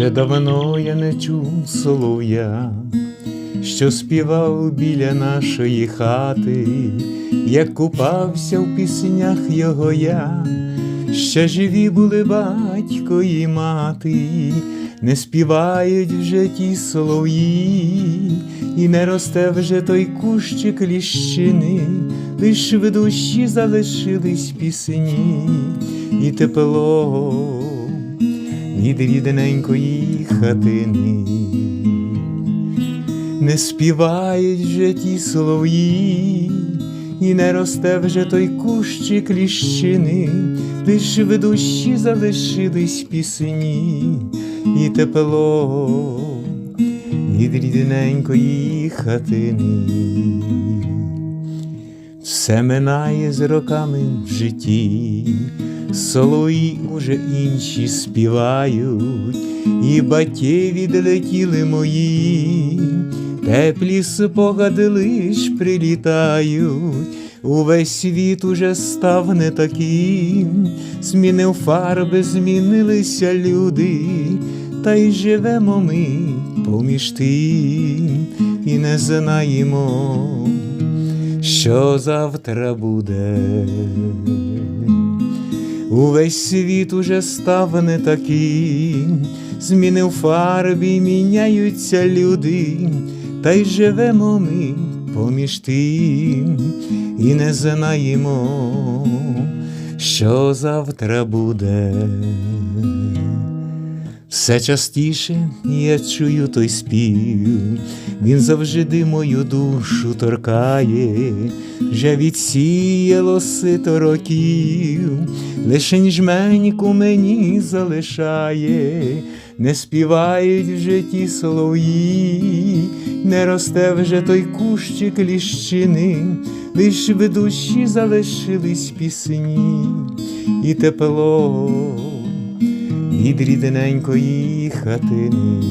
Вже давно я не чув солов'я, що співав біля нашої хати, як купався в піснях його я, ще живі були батько і мати, не співають вже ті солов'ї, і не росте вже той кущик ліщини, лиш в душі залишились пісні і тепло від рідненької хатини, не співають вже ті солов'ї, і не росте вже той кущик ліщини, лиш в душі залишились пісні і тепло від рідненької хатини. Все минає з роками в житті, солої уже інші співають, і батьки відлетіли мої, теплі спогади лиш прилітають, увесь світ уже став не таким, змінив фарби, змінилися люди, та й живемо ми поміж тим, і не знаємо що завтра буде. Увесь світ уже став не таким, в фарбі, міняються люди, та й живемо ми поміж тим, і не знаємо, що завтра буде. Все частіше я чую той спів, він завжди мою душу торкає, вже відсіяло сито років, лишень жменьку мені залишає, не співають вже ті солов'ї, не росте вже той кущик ліщини, лиш в душі залишились пісні. І тепло від рідненької хатини,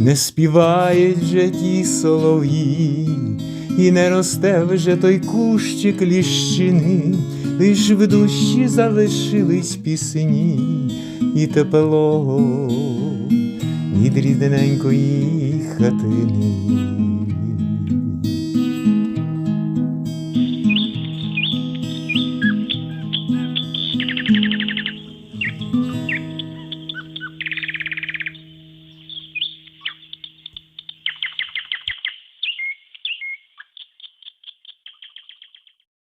не співають вже ті солов'ї, і не росте вже той кущик ліщини, лиш в душі залишились пісні і тепло від рідненької хатини.